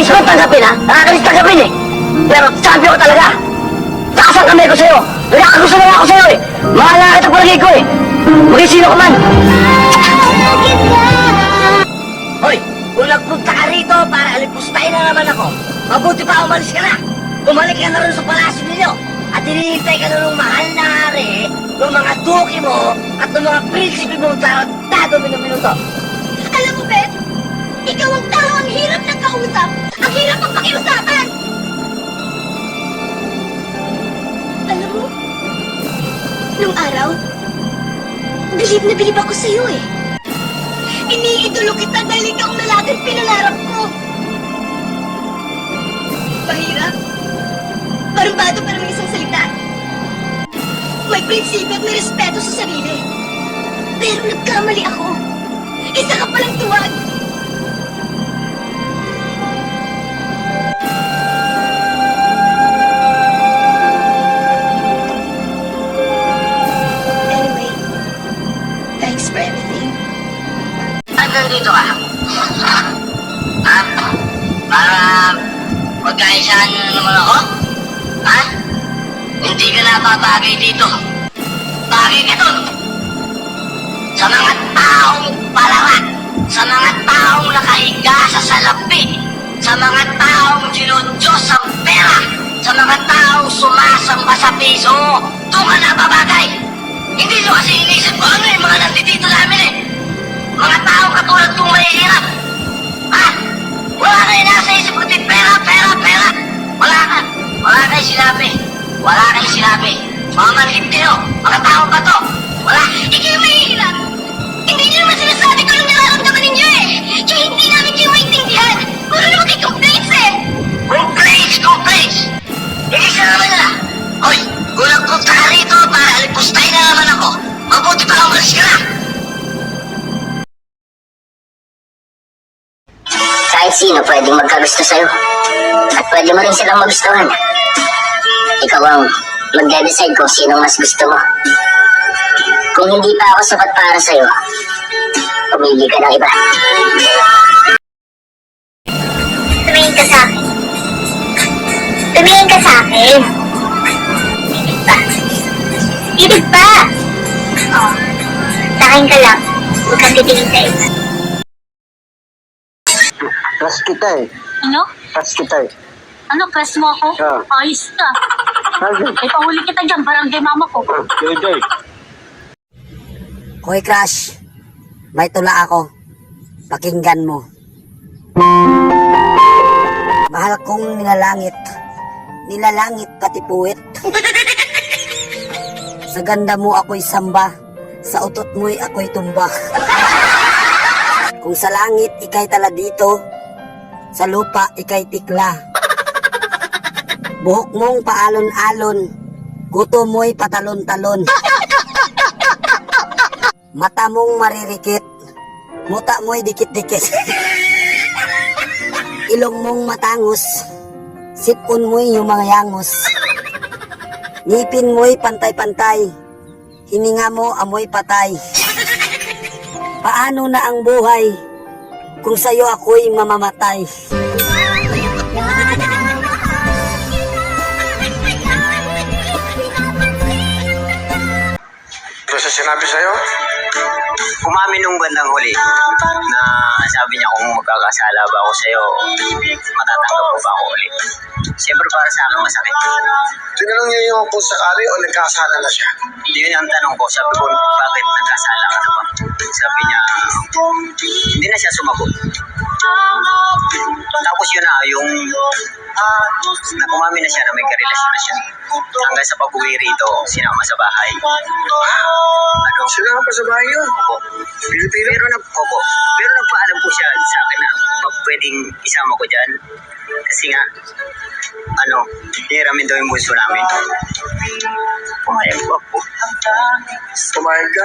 Nakakainis mo tanggapin ha? Nakakainis tanggapin eh. Pero sabi ko talaga, taas ang kamay ko sa'yo. Nagkakagusto na ako sa'yo eh. Mahal na kita palagi ko eh. Maging sino ka man. Hoy, kung nagpunta ka rito para alipustahin na naman ako, mabuti pa umalis ka na. Bumalik ka na rin sa palasyo ninyo. At hinihintay ka na ng mahal na hari, ng mga duki mo, at ng mga prinsipe mo tarantado minuminuto. Alam mo, Ben, ikaw ang tao ang hirap ng kausap. Ang hirap ang pakiusapan. Alam mo, nung araw, bilib na bilib ako sa'yo eh. Iniidolo kita dahil ikaw ang lalaking pinangarap ko. Mahirap. Barumbado pero may isang salita. May prinsipyo at may respeto sa sarili. Pero nagkamali ako. Isa ka palang tuwag! At nandito ka? Ha? Para magkaisahan naman ako? Ha? Hindi ka napapagay dito. Bagay ka dun. Sa mga taong palawa. Sa mga taong nakahiga sa salapi. Sa mga taong dinudiyos ang pera. Sa mga taong sumasamba sa piso. Doon ka napapagay. Hindi nyo kasi inisip ko ano yung mga nandito namin eh. Mga taong katulad kong mahihirap. Sino pwedeng magkagusto sa'yo. At pwede mo rin silang magustuhan. Ikaw ang magde-decide kung sino mas gusto mo. Kung hindi pa ako sapat para sa'yo, pumili ka ng iba. Tumingin ka sa akin. Tumingin ka sa akin. Ibig pa. Ibig pa! Oo. Sa akin ka lang. Huwag kang titingin sa iba. Trust kita eh. Ano? Trust kita eh. Ano, crush mo ako? Ah. Ayos ka. Ay, pahuli kita dyan, barangay mama ko. Pwede. Hoy Crush, may tula ako. Pakinggan mo. Mahal kong nilalangit, nilalangit pati puwit. Sa ganda mo ako'y samba, sa utot mo'y ako'y tumba. Kung sa langit ikay tala dito, sa lupa ikay tikla. Buhok mong paalon-alon, guto mo'y patalon-talon. Mata mong maririkit, muta mo'y dikit-dikit. Ilong mong matangos, sipon mo'y yumangyangos. Ngipin mo'y pantay-pantay, hininga mo amoy patay. Paano na ang buhay kung sa'yo ako'y mamamatay? Ano siya sinabi sa'yo? umamin nung bandang huli na sabi niya kung magkakasala ba ako sa'yo, matatanggap mo ba ako ulit. Siyempre para sa akin masakit. Tinanong niya yung kung sakali o nagkasala na siya. Yun ang tanong ko, sabi ko, bakit nagkasala ka na ba? Sabi niya, hindi na siya sumagot. Tapos yun na, yung na umamin na siya na may karelasyon na siya. Hanggang sa pag-uwi rito, sinama sa bahay. Ano? Sila nga pa sa bahay yun. Opo. Pero nag opo, pero nagpaalam po siya sa akin na pag pwedeng isama ko diyan kasi nga ano, hiramin daw yung bunso namin. Pumayag po ako. Pumayag ka.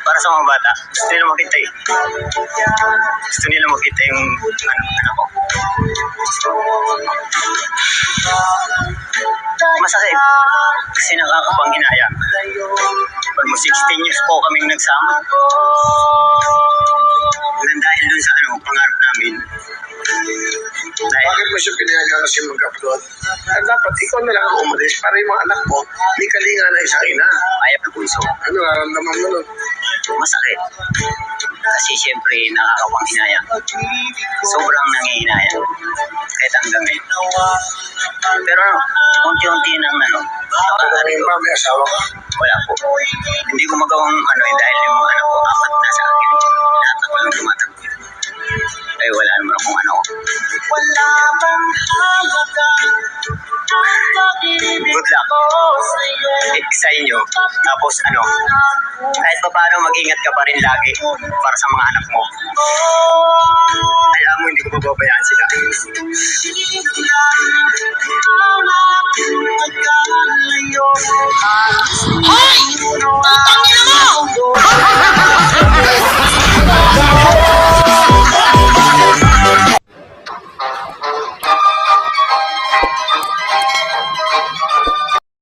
Para sa mga bata, gusto nila makita eh. Gusto nila makita yung ano, anak ko. Masakit. Kasi nakakapanghinayang. Pag mo 16 years po kaming nagsama. Nang dahil dun sa ano, pangarap namin, siya pinayagan kasi mag-upload. At dapat ikaw na lang ang umalis para yung mga anak mo, may kalinga na isang ina. Ayaw na bunso. Ano nararamdaman mo nun? Masakit. Kasi siyempre nakakawang hinayang. Sobrang nangihinayang. Kahit hanggang ngayon. Pero ano, unti-unti nang ano, Ano yung ba, may asawa ka? wala po. Hindi ko magawang ano eh, dahil yung mga anak ko apat na sa akin. Lahat ako lang tumatag. Ay wala naman akong ano. Good sa inyo. Tapos ano, kahit pa paano mag-ingat ka pa rin lagi para sa mga anak mo.